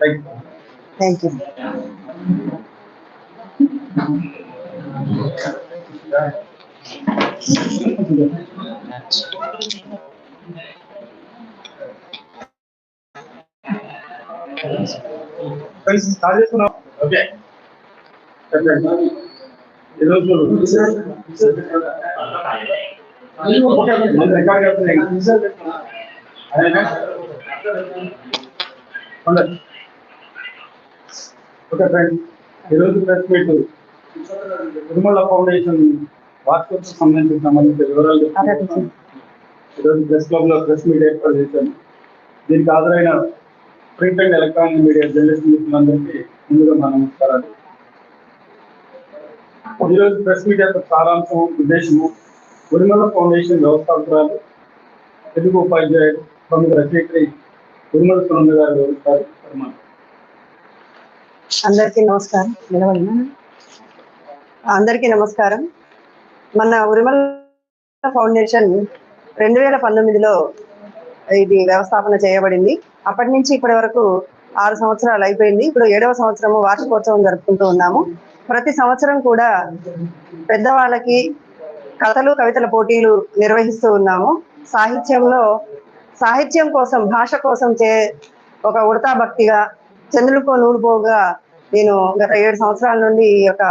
Thank you. Thank you. Okay. Okay. Okay ఈరోజు friends ఈరోజు press meet Tirumala foundation వార్షికోత్సవం సంబంధించిన సంబంధించిన వివరాలు ఈరోజు ప్రెస్ క్లబ్లో ప్రెస్ మీట్ ఏర్పాటు చేశాను దీనికి హాజరైన print and electronic media journalist మిత్రులందరికీ ముందుగా నా నమస్కారాలు ఈరోజు ప్రెస్ మీట్ యొక్క సారాంశం ఉద్దేశము ఉరిమల ఫౌండేషన్ వ్యవస్థాపకురాలు తెలుగు ఉపాధ్యాయులు ప్రముఖ రచయిత్రి ఉరిమల సునంద గారు వివరిస్తారు అందరికీ నమస్కారం. అందరికీ నమస్కారం. మన ఉరిమల ఫౌండేషన్ రెండు వేల పంతొమ్మిదిలో ఇది వ్యవస్థాపన చేయబడింది. అప్పటి నుంచి ఇప్పటి వరకు ఆరు సంవత్సరాలు అయిపోయింది. ఇప్పుడు ఏడవ సంవత్సరము వార్షికోత్సవం జరుపుకుంటూ ఉన్నాము. ప్రతి సంవత్సరం కూడా పెద్దవాళ్ళకి కథలు కవితల పోటీలు నిర్వహిస్తూ ఉన్నాము. సాహిత్యంలో సాహిత్యం కోసం భాష కోసం చే ఒక ఉడతా భక్తిగా చంద్రులకో నూలుపోగా నేను గత ఏడు సంవత్సరాల నుండి ఈ యొక్క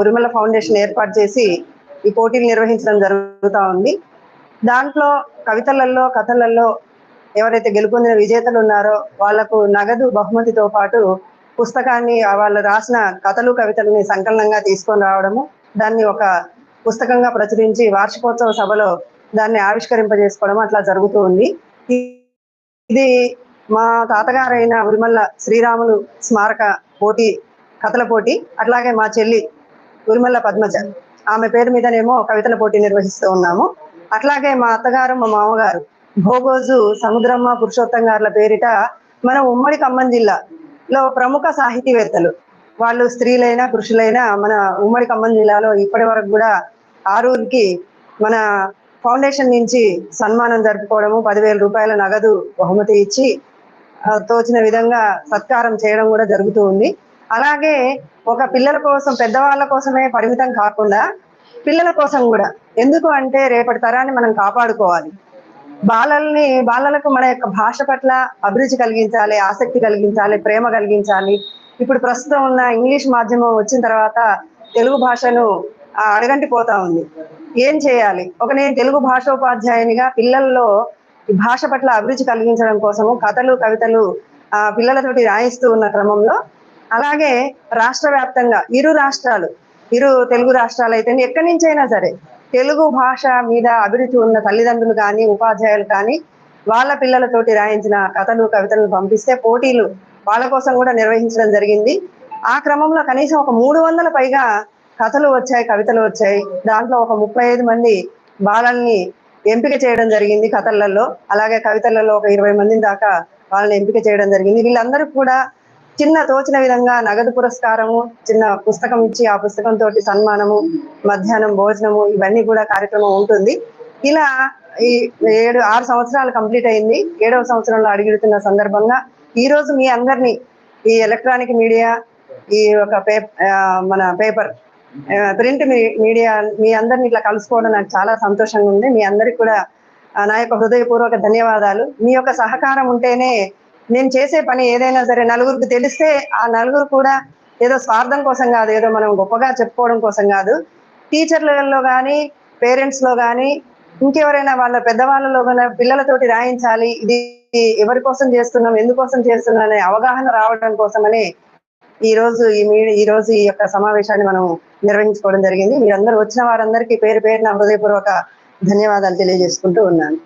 ఉరిమల ఫౌండేషన్ ఏర్పాటు చేసి ఈ పోటీలు నిర్వహించడం జరుగుతూ ఉంది. దాంట్లో కవితలలో కథలలో ఎవరైతే గెలుపొందిన విజేతలు ఉన్నారో వాళ్ళకు నగదు బహుమతితో పాటు పుస్తకాన్ని వాళ్ళు రాసిన కథలు కవితలని సంకలనంగా తీసుకొని రావడము దాన్ని ఒక పుస్తకంగా ప్రచురించి వార్షికోత్సవ సభలో దాన్ని ఆవిష్కరింపజేసుకోవడం అట్లా జరుగుతూ ఉంది. ఇది మా తాతగారైన ఉరిమల్ల శ్రీరాములు స్మారక పోటీ కథల పోటీ అట్లాగే మా చెల్లి ఉరిమల్ల పద్మజ. ఆమె పేరు మీదనేమో కవితల పోటీ నిర్వహిస్తూ ఉన్నాము. అట్లాగే మా అత్తగారు మా మామగారు భోగోజు సముద్రమ్మ పురుషోత్తం గారుల పేరిట మన ఉమ్మడి ఖమ్మం జిల్లాలో ప్రముఖ సాహితీవేత్తలు వాళ్ళు స్త్రీలైనా పురుషులైనా మన ఉమ్మడి ఖమ్మం జిల్లాలో ఇప్పటి వరకు కూడా ఆరూరికి మన ఫౌండేషన్ నుంచి సన్మానం జరుపుకోవడము పదివేల రూపాయల నగదు బహుమతి ఇచ్చి తోచిన విధంగా సత్కారం చేయడం కూడా జరుగుతూ ఉంది. అలాగే ఒక పిల్లల కోసం పెద్దవాళ్ళ కోసమే పరిమితం కాకుండా పిల్లల కోసం కూడా. ఎందుకు అంటే రేపటి తరాన్ని మనం కాపాడుకోవాలి. బాలల్ని బాలలకు మన యొక్క భాష పట్ల అభిరుచి కలిగించాలి ఆసక్తి కలిగించాలి ప్రేమ కలిగించాలి. ఇప్పుడు ప్రస్తుతం ఉన్న ఇంగ్లీష్ మాధ్యమం వచ్చిన తర్వాత తెలుగు భాషను అడగంటిపోతా అడగంటి పోతా ఉంది. ఏం చేయాలి? ఒక నేను తెలుగు భాషోపాధ్యాయునిగా పిల్లల్లో భాష పట్ల అభిరుచి కలిగించడం కోసము కథలు కవితలు ఆ పిల్లలతోటి రాయిస్తూ ఉన్న క్రమంలో అలాగే రాష్ట్ర వ్యాప్తంగా ఇరు రాష్ట్రాలు ఇరు తెలుగు రాష్ట్రాలు అయితే ఎక్కడి నుంచైనా సరే తెలుగు భాష మీద అభిరుచి ఉన్న తల్లిదండ్రులు కానీ ఉపాధ్యాయులు కానీ వాళ్ళ పిల్లలతోటి రాయించిన కథలు కవితలను పంపిస్తే పోటీలు వాళ్ళ కోసం కూడా నిర్వహించడం జరిగింది. ఆ క్రమంలో కనీసం ఒక మూడు వందల పైగా కథలు వచ్చాయి కవితలు వచ్చాయి. దాంట్లో ఒక ముప్పై ఐదు మంది బాలల్ని ఎంపిక చేయడం జరిగింది కథలలో. అలాగే కవితలలో ఒక ఇరవై మందిని దాకా వాళ్ళని ఎంపిక చేయడం జరిగింది. వీళ్ళందరూ కూడా చిన్న తోచిన విధంగా నగదు పురస్కారము చిన్న పుస్తకం ఇచ్చి ఆ పుస్తకం తోటి సన్మానము మధ్యాహ్నం భోజనము ఇవన్నీ కూడా కార్యక్రమం ఉంటుంది. ఇలా ఈ ఏడు ఆరు సంవత్సరాలు కంప్లీట్ అయింది. ఏడవ సంవత్సరంలో అడుగుతున్న సందర్భంగా ఈ రోజు మీ అందరినీ ఈ ఎలక్ట్రానిక్ మీడియా ఈ ఒక మన పేపర్ ప్రింట్ మీడియా మీ అందరిని ఇట్లా కలుసుకోవడం నాకు చాలా సంతోషంగా ఉంది. మీ అందరికి కూడా నా యొక్క హృదయపూర్వక ధన్యవాదాలు. మీ యొక్క సహకారం ఉంటేనే నేను చేసే పని ఏదైనా సరే నలుగురికి తెలిస్తే ఆ నలుగురు కూడా ఏదో స్వార్థం కోసం కాదు ఏదో మనం గొప్పగా చెప్పుకోవడం కోసం కాదు. టీచర్లలో కానీ పేరెంట్స్లో కానీ ఇంకెవరైనా వాళ్ళ పెద్దవాళ్ళలో కానీ పిల్లలతోటి రాయించాలి ఇది ఎవరి కోసం చేస్తున్నాం ఎందుకోసం చేస్తున్నాం అనే అవగాహన రావడం కోసమని ఈ రోజు ఈ మీడి ఈ రోజు ఈ యొక్క సమావేశాన్ని మనం నిర్వహించుకోవడం జరిగింది. మీరందరూ వచ్చిన వారందరికీ పేరు పేరున హృదయపూర్వక ధన్యవాదాలు తెలియజేసుకుంటూ ఉన్నాను.